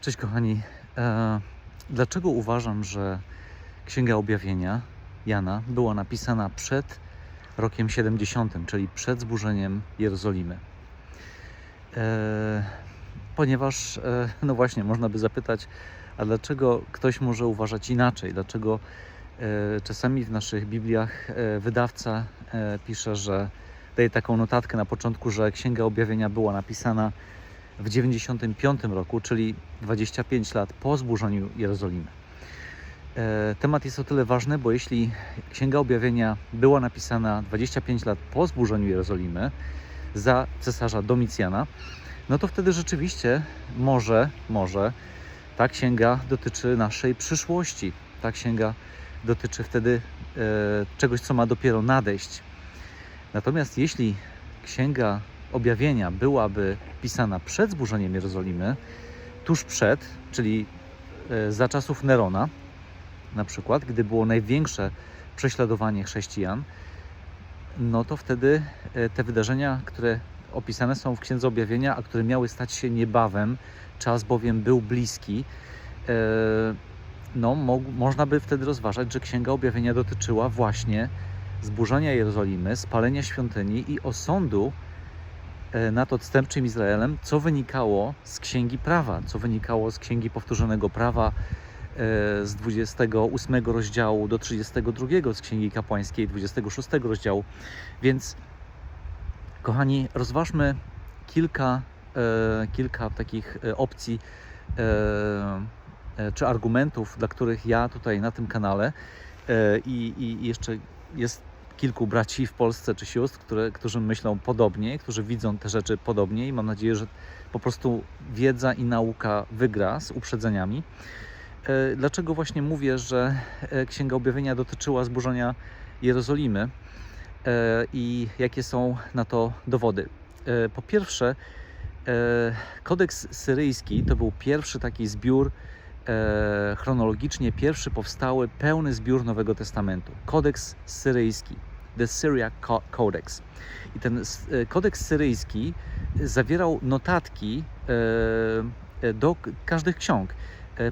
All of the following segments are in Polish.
Cześć kochani. E, dlaczego uważam, że Księga Objawienia Jana była napisana przed rokiem 70, czyli przed zburzeniem Jerozolimy? E, ponieważ, e, no właśnie, można by zapytać, a dlaczego ktoś może uważać inaczej? Dlaczego czasami w naszych Bibliach wydawca pisze, że daje taką notatkę na początku, że Księga Objawienia była napisana w 95 roku, czyli 25 lat po zburzeniu Jerozolimy. E, Temat jest o tyle ważny, bo jeśli Księga Objawienia była napisana 25 lat po zburzeniu Jerozolimy za cesarza Domicjana, no to wtedy rzeczywiście może, może ta księga dotyczy naszej przyszłości. Ta księga dotyczy wtedy e, czegoś, co ma dopiero nadejść. Natomiast jeśli księga objawienia byłaby pisana przed zburzeniem Jerozolimy, tuż przed, czyli e, za czasów Nerona, na przykład, gdy było największe prześladowanie chrześcijan, no to wtedy e, te wydarzenia, które opisane są w Księdze Objawienia, a które miały stać się niebawem, czas bowiem był bliski, e, no mo można by wtedy rozważać, że Księga Objawienia dotyczyła właśnie zburzenia Jerozolimy, spalenia świątyni i osądu nad odstępczym Izraelem, co wynikało z Księgi Prawa, co wynikało z Księgi Powtórzonego Prawa e, z 28 rozdziału do 32 z Księgi Kapłańskiej 26 rozdziału. Więc kochani, rozważmy kilka, e, kilka takich e, opcji e, e, czy argumentów, dla których ja tutaj na tym kanale e, i, i jeszcze jest kilku braci w Polsce czy sióstr, które, którzy myślą podobnie, którzy widzą te rzeczy podobnie i mam nadzieję, że po prostu wiedza i nauka wygra z uprzedzeniami. E, Dlaczego właśnie mówię, że e, Księga Objawienia dotyczyła zburzenia Jerozolimy e, i jakie są na to dowody? Po pierwsze, kodeks syryjski to był pierwszy taki zbiór chronologicznie pierwszy powstały pełny zbiór Nowego Testamentu. Kodeks syryjski, The Syriac Co- Codex. I ten e, kodeks syryjski zawierał notatki e, e, do każdych ksiąg,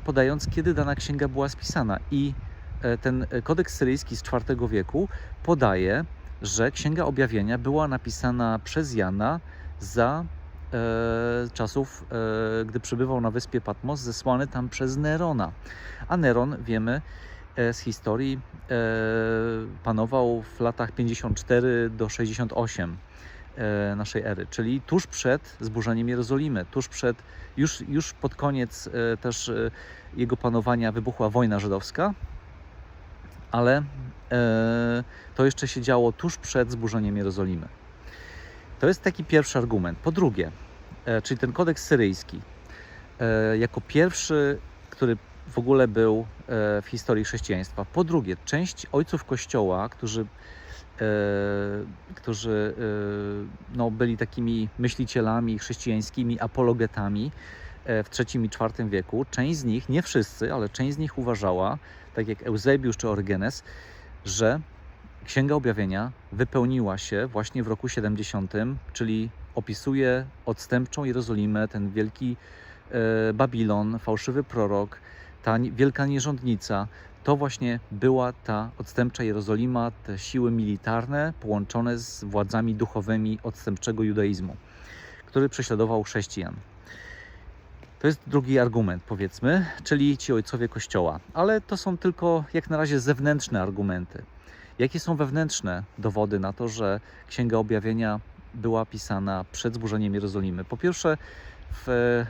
podając kiedy dana księga była spisana. I ten kodeks syryjski z IV wieku podaje, że Księga Objawienia była napisana przez Jana za e, czasów, e, gdy przebywał na wyspie Patmos, zesłany tam przez Nerona. A Neron, wiemy z historii, e, panował w latach 54 do 68 e, naszej ery, czyli tuż przed zburzeniem Jerozolimy, tuż przed, już, już pod koniec e, też e, jego panowania wybuchła wojna żydowska, ale e, to jeszcze się działo tuż przed zburzeniem Jerozolimy. To jest taki pierwszy argument. Po drugie, e, czyli ten kodeks syryjski, e, jako pierwszy, który w ogóle był e, w historii chrześcijaństwa. Po drugie, część ojców Kościoła, którzy, e, którzy e, no, byli takimi myślicielami chrześcijańskimi, apologetami w III i IV wieku, część z nich, nie wszyscy, ale część z nich uważała, tak jak Eusebiusz czy Orygenes, że Księga Objawienia wypełniła się właśnie w roku 70, czyli opisuje odstępczą Jerozolimę, ten wielki Babilon, fałszywy prorok, ta wielka nierządnica. To właśnie była ta odstępcza Jerozolima, te siły militarne połączone z władzami duchowymi odstępczego judaizmu, który prześladował chrześcijan. To jest drugi argument, powiedzmy, czyli ci ojcowie Kościoła. Ale to są tylko jak na razie zewnętrzne argumenty. Jakie są wewnętrzne dowody na to, że Księga Objawienia była pisana przed zburzeniem Jerozolimy? Po pierwsze, w,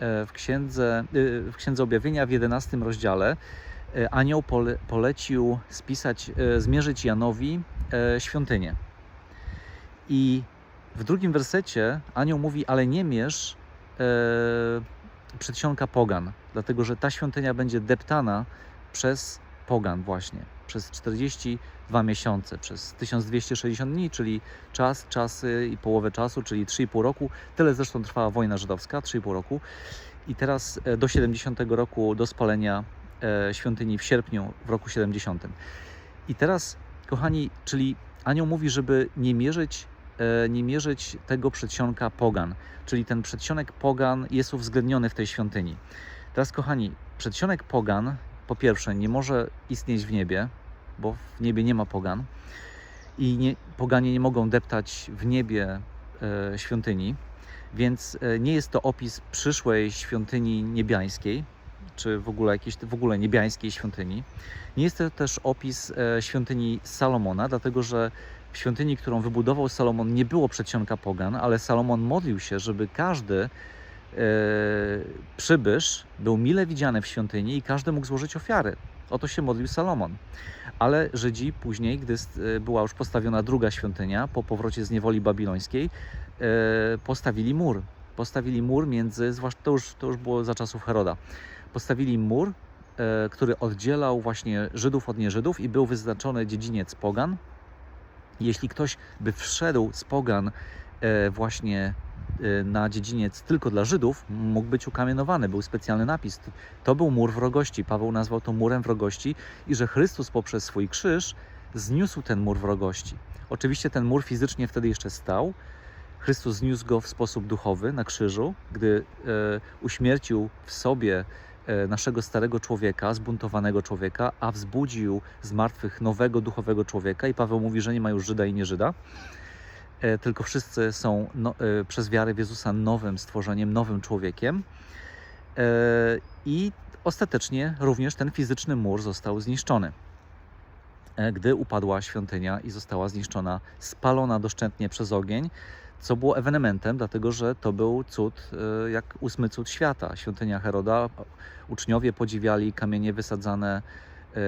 w, księdze, e, w Księdze Objawienia w 11 rozdziale e, anioł pole, polecił spisać, e, zmierzyć Janowi e, świątynię. I w drugim wersecie anioł mówi, ale nie mierz e, przedsionka pogan, dlatego że ta świątynia będzie deptana przez pogan właśnie, przez 42 miesiące, przez 1260 dni, czyli czas, czasy i połowę czasu, czyli 3,5 roku. Tyle zresztą trwała wojna żydowska, 3,5 roku. I teraz e, do 70 roku, do spalenia e, świątyni w sierpniu w roku 70. I teraz, kochani, czyli anioł mówi, żeby nie mierzyć, e, nie mierzyć tego przedsionka pogan, czyli ten przedsionek pogan jest uwzględniony w tej świątyni. Teraz, kochani, przedsionek pogan, po pierwsze, nie może istnieć w niebie, bo w niebie nie ma pogan i nie, poganie nie mogą deptać w niebie e, świątyni, więc e, nie jest to opis przyszłej świątyni niebiańskiej, czy w ogóle jakiejś w ogóle niebiańskiej świątyni. Nie jest to też opis e, świątyni Salomona, dlatego że w świątyni, którą wybudował Salomon, nie było przedsionka pogan, ale Salomon modlił się, żeby każdy przybysz był mile widziany w świątyni i każdy mógł złożyć ofiary. O to się modlił Salomon. Ale Żydzi później, gdy e, była już postawiona druga świątynia po powrocie z niewoli babilońskiej, e, postawili mur. Postawili mur między, zwłaszcza to już, to już było za czasów Heroda, postawili mur, e, który oddzielał właśnie Żydów od nieżydów i był wyznaczony dziedziniec pogan. Jeśli ktoś by wszedł z pogan e, właśnie e, na dziedziniec tylko dla Żydów, mógł być ukamienowany. Był specjalny napis. To był mur wrogości. Paweł nazwał to murem wrogości i że Chrystus poprzez swój krzyż zniósł ten mur wrogości. Oczywiście ten mur fizycznie wtedy jeszcze stał. Chrystus zniósł go w sposób duchowy na krzyżu, gdy e, uśmiercił w sobie e, naszego starego człowieka, zbuntowanego człowieka, a wzbudził z martwych nowego duchowego człowieka. I Paweł mówi, że nie ma już Żyda i nie Żyda, tylko wszyscy są no, e, przez wiarę w Jezusa nowym stworzeniem, nowym człowiekiem. E, I ostatecznie również ten fizyczny mur został zniszczony. E, Gdy upadła świątynia i została zniszczona, spalona doszczętnie przez ogień, co było ewenementem, dlatego że to był cud, e, jak ósmy cud świata. Świątynia Heroda, uczniowie podziwiali kamienie wysadzane e,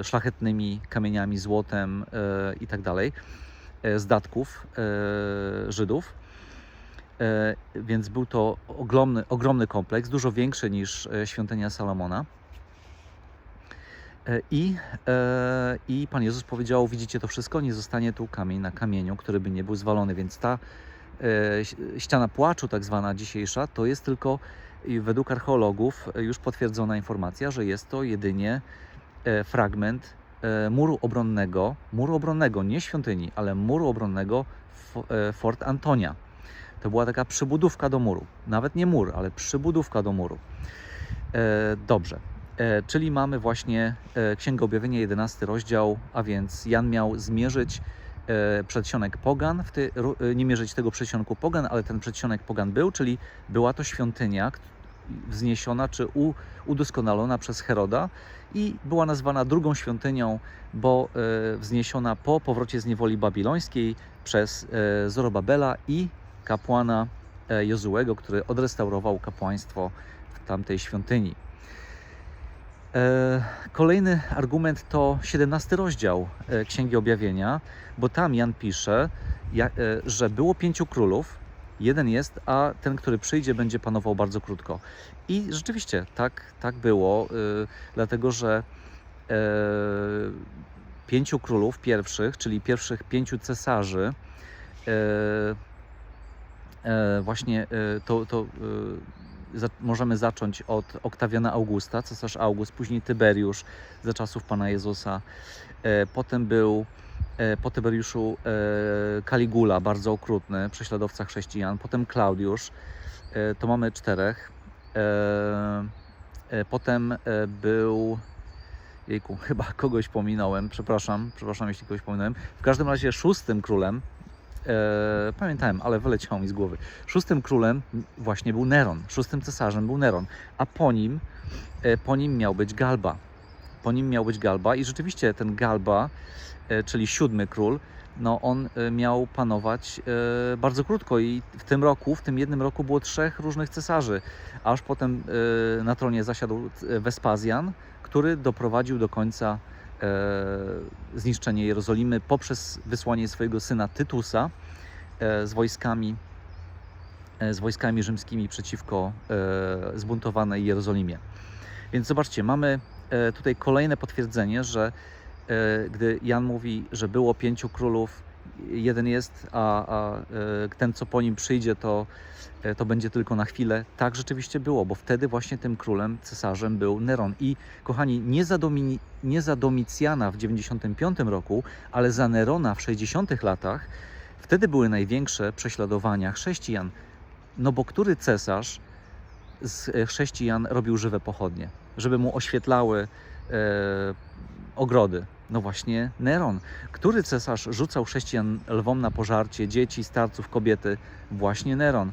e, szlachetnymi kamieniami, złotem e, e, z datków e, Żydów. E, Więc był to ogromny, ogromny kompleks, dużo większy niż świątynia Salomona. I, I Pan Jezus powiedział: Widzicie to wszystko, nie zostanie tu kamień na kamieniu, który by nie był zwalony. Więc ta ściana płaczu, tak zwana dzisiejsza, to jest tylko według archeologów już potwierdzona informacja, że jest to jedynie fragment muru obronnego, muru obronnego, nie świątyni, ale muru obronnego e, Fort Antonia. To była taka przybudówka do muru. Nawet nie mur, ale przybudówka do muru. E, dobrze. E, czyli mamy właśnie e, Księgę Objawienia, 11 rozdział, a więc Jan miał zmierzyć e, przedsionek pogan, e, nie mierzyć tego przedsionku pogan, ale ten przedsionek pogan był, czyli była to świątynia wzniesiona czy udoskonalona przez Heroda i była nazwana drugą świątynią, bo e, wzniesiona po powrocie z niewoli babilońskiej przez e, Zorobabela i kapłana e, Jozułego, który odrestaurował kapłaństwo w tamtej świątyni. E, Kolejny argument to 17 rozdział Księgi Objawienia, bo tam Jan pisze, że było pięciu królów, jeden jest, a ten, który przyjdzie, będzie panował bardzo krótko. I rzeczywiście tak, tak było, e, dlatego że e, pięciu królów pierwszych, czyli pierwszych pięciu cesarzy, e, e, właśnie e, to, to za, możemy zacząć od Oktawiana Augusta, cesarz August, później Tyberiusz za czasów Pana Jezusa. E, potem był e, po Tyberiuszu e, Caligula, bardzo okrutny, prześladowca chrześcijan. Potem Klaudiusz, e, to mamy czterech. E, e, potem e, był Jejku, chyba kogoś pominąłem, przepraszam, przepraszam jeśli kogoś pominąłem. W każdym razie szóstym królem, e, pamiętałem, ale wyleciało mi z głowy. Szóstym królem właśnie był Neron, szóstym cesarzem był Neron, a po nim, e, po nim miał być Galba. Po nim miał być Galba i rzeczywiście ten Galba, e, czyli siódmy król, no on e, miał panować e, bardzo krótko i w tym roku, w tym jednym roku było trzech różnych cesarzy, aż potem e, na tronie zasiadł e, Wespazjan, który doprowadził do końca zniszczenie Jerozolimy poprzez wysłanie swojego syna Tytusa e, z wojskami e, z wojskami rzymskimi przeciwko e, zbuntowanej Jerozolimie. Więc zobaczcie, mamy e, tutaj kolejne potwierdzenie, że e, gdy Jan mówi, że było pięciu królów, jeden jest, a, a e, ten, co po nim przyjdzie, to, e, to będzie tylko na chwilę. Tak rzeczywiście było, bo wtedy właśnie tym królem, cesarzem był Neron. I kochani, nie za, Domini, nie za Domicjana w 95 roku, ale za Nerona w 60 latach, wtedy były największe prześladowania chrześcijan. No bo który cesarz z e, chrześcijan robił żywe pochodnie, żeby mu oświetlały ogrody. No właśnie Neron. Który cesarz rzucał chrześcijan lwom na pożarcie, dzieci, starców, kobiety? Właśnie Neron.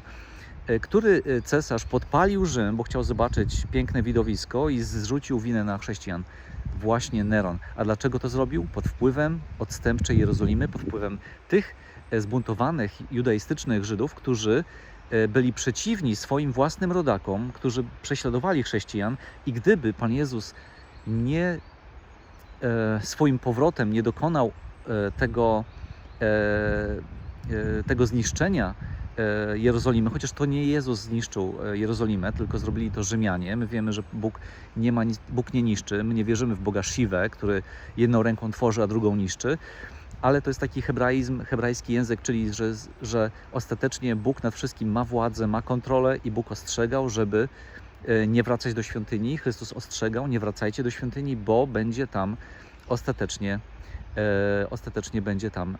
E, Który e, cesarz podpalił Rzym, bo chciał zobaczyć piękne widowisko i zrzucił winę na chrześcijan? Właśnie Neron. A dlaczego to zrobił? Pod wpływem odstępczej Jerozolimy, pod wpływem tych e, zbuntowanych judaistycznych Żydów, którzy byli przeciwni swoim własnym rodakom, którzy prześladowali chrześcijan i gdyby Pan Jezus nie swoim powrotem nie dokonał e, tego, e, e, tego zniszczenia e, Jerozolimy, chociaż to nie Jezus zniszczył e, Jerozolimę, tylko zrobili to Rzymianie. My wiemy, że Bóg nie, ma, Bóg nie niszczy. My nie wierzymy w Boga Siwę, który jedną ręką tworzy, a drugą niszczy. Ale to jest taki hebraizm, hebrajski język, czyli że, że ostatecznie Bóg nad wszystkim ma władzę, ma kontrolę i Bóg ostrzegał, żeby e, nie wracać do świątyni. Chrystus ostrzegał, nie wracajcie do świątyni, bo będzie tam ostatecznie, e, ostatecznie będzie tam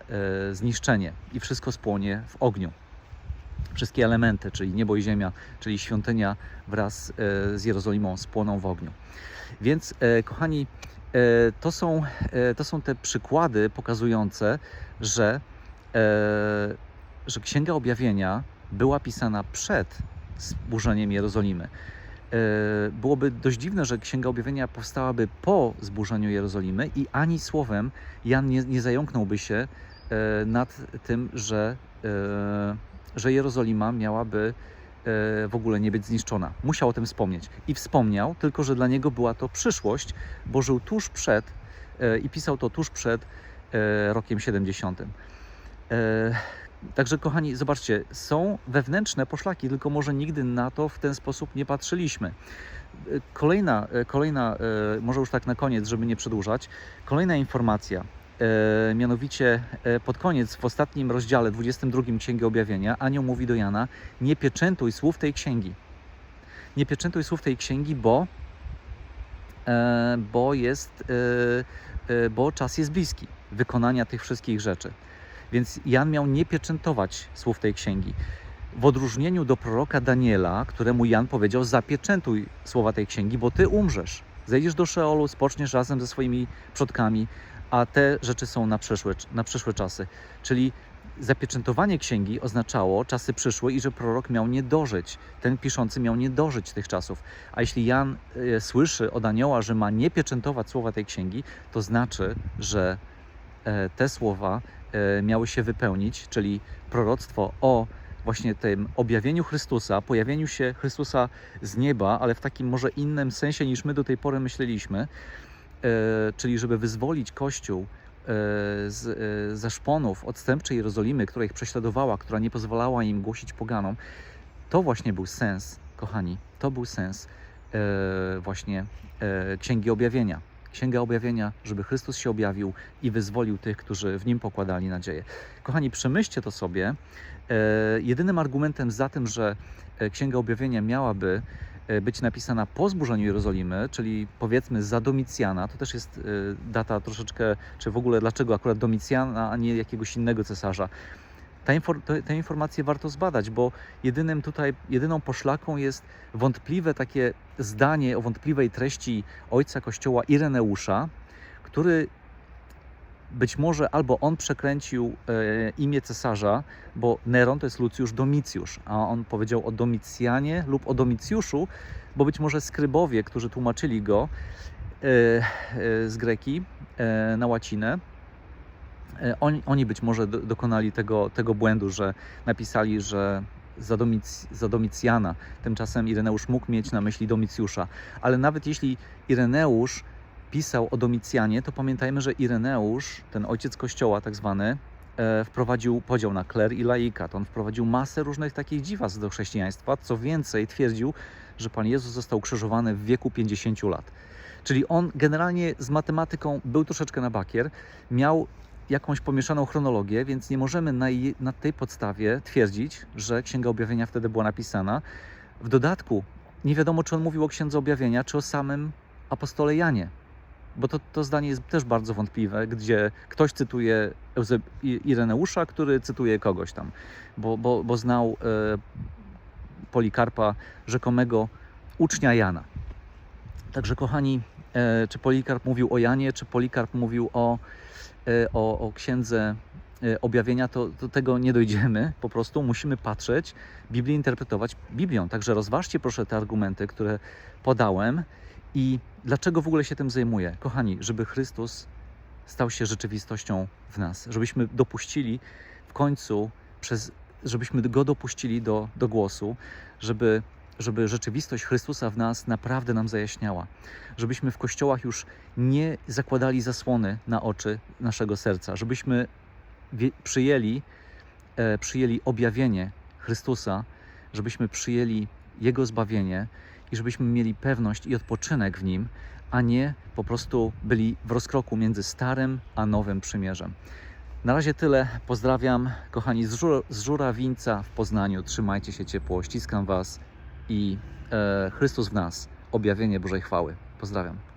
e, zniszczenie i wszystko spłonie w ogniu. Wszystkie elementy, czyli niebo i ziemia, czyli świątynia wraz e, z Jerozolimą spłoną w ogniu. Więc, e, kochani, e, to, są, e, to są te przykłady pokazujące, że, e, że Księga Objawienia była pisana przed zburzeniem Jerozolimy. E, Byłoby dość dziwne, że Księga Objawienia powstałaby po zburzeniu Jerozolimy i ani słowem Jan nie, nie zająknąłby się e, nad tym, że, e, że Jerozolima miałaby w ogóle nie być zniszczona. Musiał o tym wspomnieć. I wspomniał, tylko że dla niego była to przyszłość, bo żył tuż przed i pisał to tuż przed rokiem 70. Także, kochani, zobaczcie, są wewnętrzne poszlaki, tylko może nigdy na to w ten sposób nie patrzyliśmy. E, Kolejna, e, kolejna e, może już tak na koniec, żeby nie przedłużać, kolejna informacja. Mianowicie pod koniec, w ostatnim rozdziale, 22 Księgi Objawienia, anioł mówi do Jana: Nie pieczętuj słów tej księgi. Nie pieczętuj słów tej księgi, bo, bo jest, bo czas jest bliski wykonania tych wszystkich rzeczy. Więc Jan miał nie pieczętować słów tej księgi. W odróżnieniu do proroka Daniela, któremu Jan powiedział: Zapieczętuj słowa tej księgi, bo ty umrzesz. Zejdziesz do Szeolu, spoczniesz razem ze swoimi przodkami, a te rzeczy są na przyszłe, na przyszłe czasy. Czyli zapieczętowanie księgi oznaczało czasy przyszłe i że prorok miał nie dożyć, ten piszący miał nie dożyć tych czasów. A jeśli Jan e, słyszy od anioła, że ma nie pieczętować słowa tej księgi, to znaczy, że e, te słowa miały się wypełnić, czyli proroctwo o właśnie tym objawieniu Chrystusa, pojawieniu się Chrystusa z nieba, ale w takim może innym sensie niż my do tej pory myśleliśmy, e, czyli żeby wyzwolić Kościół e, z, e, ze szponów odstępczej Jerozolimy, która ich prześladowała, która nie pozwalała im głosić poganom. To właśnie był sens, kochani, to był sens e, właśnie e, Księgi Objawienia. Księga Objawienia, żeby Chrystus się objawił i wyzwolił tych, którzy w Nim pokładali nadzieję. Kochani, przemyślcie to sobie. E, jedynym argumentem za tym, że e, Księga Objawienia miałaby e, być napisana po zburzeniu Jerozolimy, czyli powiedzmy za Domicjana, to też jest data troszeczkę, czy w ogóle dlaczego akurat Domicjana, a nie jakiegoś innego cesarza. Ta infor, te, te informacje warto zbadać, bo jedynym tutaj, jedyną poszlaką jest wątpliwe takie zdanie o wątpliwej treści ojca kościoła Ireneusza, który być może albo on przekręcił e, imię cesarza, bo Neron to jest Lucjusz Domicjusz, a on powiedział o Domicjanie lub o Domicjuszu, bo być może skrybowie, którzy tłumaczyli go e, e, z greki e, na łacinę, oni, oni być może do, dokonali tego, tego błędu, że napisali, że za, Domic, za Domicjana. Tymczasem Ireneusz mógł mieć na myśli Domicjusza. Ale nawet jeśli Ireneusz pisał o Domicjanie, to pamiętajmy, że Ireneusz, ten ojciec kościoła tak zwany, e, wprowadził podział na kler i laika. To on wprowadził masę różnych takich dziwactw do chrześcijaństwa. Co więcej, twierdził, że Pan Jezus został ukrzyżowany w wieku 50 lat. Czyli on generalnie z matematyką był troszeczkę na bakier, miał jakąś pomieszaną chronologię, więc nie możemy na, jej, na tej podstawie twierdzić, że Księga Objawienia wtedy była napisana. W dodatku nie wiadomo, czy on mówił o Księdze Objawienia, czy o samym apostole Janie, bo to, to zdanie jest też bardzo wątpliwe, gdzie ktoś cytuje Ireneusza, który cytuje kogoś tam, bo, bo, bo znał e, Polikarpa, rzekomego ucznia Jana. Także, kochani, czy Polikarp mówił o Janie, czy Polikarp mówił o, e, o, o księdze e, objawienia, to do tego nie dojdziemy. Po prostu musimy patrzeć, Biblię interpretować Biblią. Także rozważcie proszę te argumenty, które podałem i dlaczego w ogóle się tym zajmuję. Kochani, żeby Chrystus stał się rzeczywistością w nas, żebyśmy dopuścili w końcu, przez, żebyśmy go dopuścili do, do głosu, żeby, żeby rzeczywistość Chrystusa w nas naprawdę nam zajaśniała, żebyśmy w kościołach już nie zakładali zasłony na oczy naszego serca, żebyśmy przyjęli, e, przyjęli objawienie Chrystusa, żebyśmy przyjęli Jego zbawienie i żebyśmy mieli pewność i odpoczynek w Nim, a nie po prostu byli w rozkroku między Starym a Nowym Przymierzem. Na razie tyle. Pozdrawiam, kochani, z, żur, z w Poznaniu. Trzymajcie się ciepło, ściskam Was i e, Chrystus w nas, objawienie Bożej chwały. Pozdrawiam.